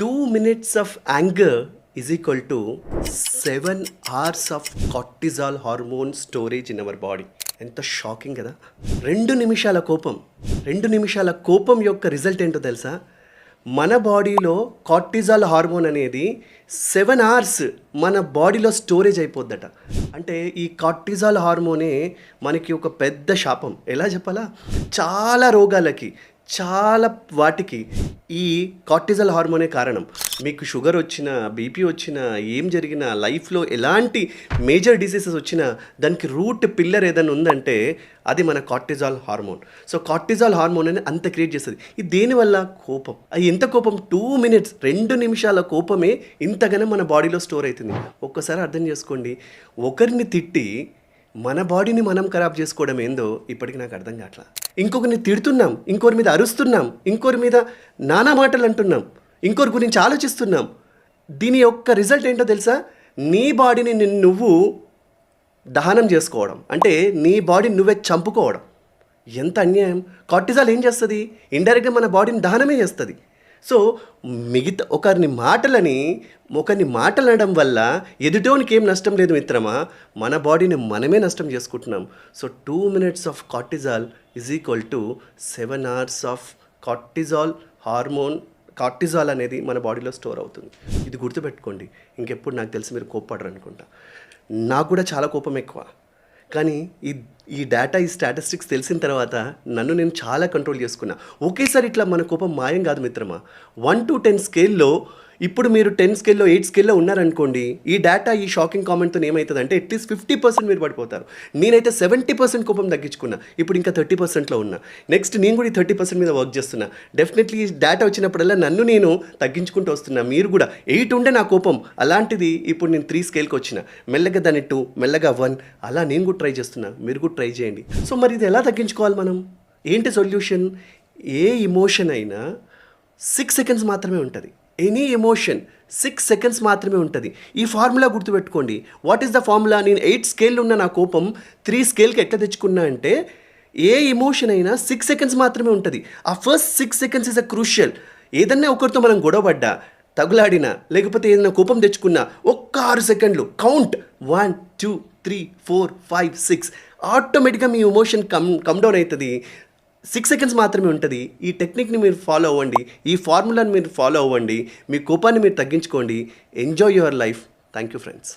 Two minutes of anger is equal to seven hours of cortisol hormone storage in our body ఎంత shocking కదా. రెండు నిమిషాల కోపం. రెండు నిమిషాల కోపం యొక్క రిజల్ట్ ఏంటో తెలుసా? మన బాడీలో కార్టిజాల్ హార్మోన్ అనేది సెవెన్ అవర్స్ మన బాడీలో స్టోరేజ్ అయిపోద్దట. అంటే ఈ కార్టిజాల్ హార్మోనే మనకి ఒక పెద్ద శాపం. ఎలా చెప్పాలా? చాలా రోగాలకి చాలా వాటికి ఈ కార్టిజల్ హార్మోనే కారణం. మీకు షుగర్ వచ్చిన బీపీ వచ్చిన ఏం జరిగినా లైఫ్లో ఎలాంటి మేజర్ డిసీజెస్ వచ్చినా దానికి రూట్ పిల్లర్ ఏదైనా ఉందంటే అది మన cortisol hormone. So cortisol hormone అని అంత క్రియేట్ చేస్తుంది. ఇది దేనివల్ల కోపం. అది ఎంత కోపం? టూ మినిట్స్ రెండు నిమిషాల కోపమే ఇంతగానో మన బాడీలో స్టోర్ అవుతుంది. ఒక్కసారి అర్థం చేసుకోండి. ఒకరిని తిట్టి మన బాడీని మనం ఖరాబ్ చేసుకోవడం ఏందో ఇప్పటికి నాకు అర్థం కావట్లేదు ఇంకొకరిని తిడుతున్నాం ఇంకొకరి మీద అరుస్తున్నాం ఇంకోరి మీద నానా మాటలు అంటున్నాం ఇంకోరి గురించి ఆలోచిస్తున్నాం. దీని యొక్క రిజల్ట్ ఏంటో తెలుసా? నీ బాడీని నిన్ను నువ్వు దహనం చేసుకోవడం. అంటే నీ బాడీని నువ్వే చంపుకోవడం. ఎంత అన్యాయం. కార్టిజాల్ ఏం చేస్తుంది? ఇండైరెక్ట్గా మన బాడీని దహనమే చేస్తుంది. సో మిగతా ఒకరిని మాటలని ఒకరిని మాటలనడం వల్ల ఎదుటోనికి ఏం నష్టం లేదు మిత్రమా? మన బాడీని మనమే నష్టం చేసుకుంటున్నాం. So two minutes of cortisol is equal to seven hours of cortisol hormone cortisol అనేది మన బాడీలో స్టోర్ అవుతుంది. ఇది గుర్తుపెట్టుకోండి. ఇంకెప్పుడు నాకు తెలిసి మీరు కోప్పడరు అనుకుంటా నాకు కూడా చాలా కోపం ఎక్కువ. కానీ ఈ ఈ డేటా ఈ స్టాటిస్టిక్స్ తెలిసిన తర్వాత నన్ను నేను చాలా కంట్రోల్ చేసుకున్నా. ఒకేసారి ఇట్లా మన కోపం మాయం కాదు మిత్రమా? వన్ టు టెన్ స్కేల్లో ఇప్పుడు మీరు టెన్ స్కేల్లో ఎయిట్ స్కేల్లో ఉన్నారనుకోండి ఈ డేటా ఈ షాకింగ్ కామెంట్తో ఏమవుతుంది అంటే అట్లీస్ట్ ఫిఫ్టీ పర్సెంట్ మీరు పడిపోతారు. నేనైతే సెవెంటీ పర్సెంట్ కోపం తగ్గించుకున్నా. ఇప్పుడు ఇంకా థర్టీ పర్సెంట్లో ఉన్నా. నెక్స్ట్ నేను కూడా ఈ థర్టీ పర్సెంట్ మీద వర్క్ చేస్తున్నా. డెఫినెట్లీ ఈ డేటా వచ్చినప్పుడల్లా నన్ను నేను తగ్గించుకుంటూ వస్తున్నా. మీరు కూడా ఎయిట్ ఉండే నా కోపం. అలాంటిది ఇప్పుడు నేను త్రీ స్కేల్కి వచ్చిన. మెల్లగా దాని టూ మెల్లగా వన్ అలా నేను కూడా ట్రై చేస్తున్నా. మీరు కూడా ట్రై చేయండి. సో మరి ఇది ఎలా తగ్గించుకోవాలి మనం? ఏంటి సొల్యూషన్ ఏ ఇమోషన్ అయినా సిక్స్ సెకండ్స్ మాత్రమే ఉంటుంది. ఎనీ ఎమోషన్ సిక్స్ సెకండ్స్ మాత్రమే ఉంటుంది. ఈ ఫార్ములా గుర్తుపెట్టుకోండి. వాట్ ఈస్ ద ఫార్ములా నేను ఎయిట్ స్కేల్ ఉన్న నా కోపం త్రీ స్కేల్కి ఎట్లా తెచ్చుకున్నా అంటే ఏ ఎమోషన్ అయినా సిక్స్ సెకండ్స్ మాత్రమే ఉంటుంది. ఆ first six seconds is a crucial ఏదన్నా ఒకరితో మనం గొడవపడ్డా తగులాడినా లేకపోతే ఏదైనా కోపం తెచ్చుకున్నా ఒక్క ఆరు సెకండ్లు count one two three four five six ఆటోమేటిక్గా మీ ఎమోషన్ కమ్ కమ్ డౌన్ అవుతుంది. సిక్స్ సెకండ్స్ మాత్రమే ఉంటుంది. ఈ టెక్నిక్ని మీరు ఫాలో అవ్వండి. ఈ ఫార్ములాని మీరు ఫాలో అవ్వండి. మీ కోపాన్ని మీరు తగ్గించుకోండి. Enjoy your life thank you friends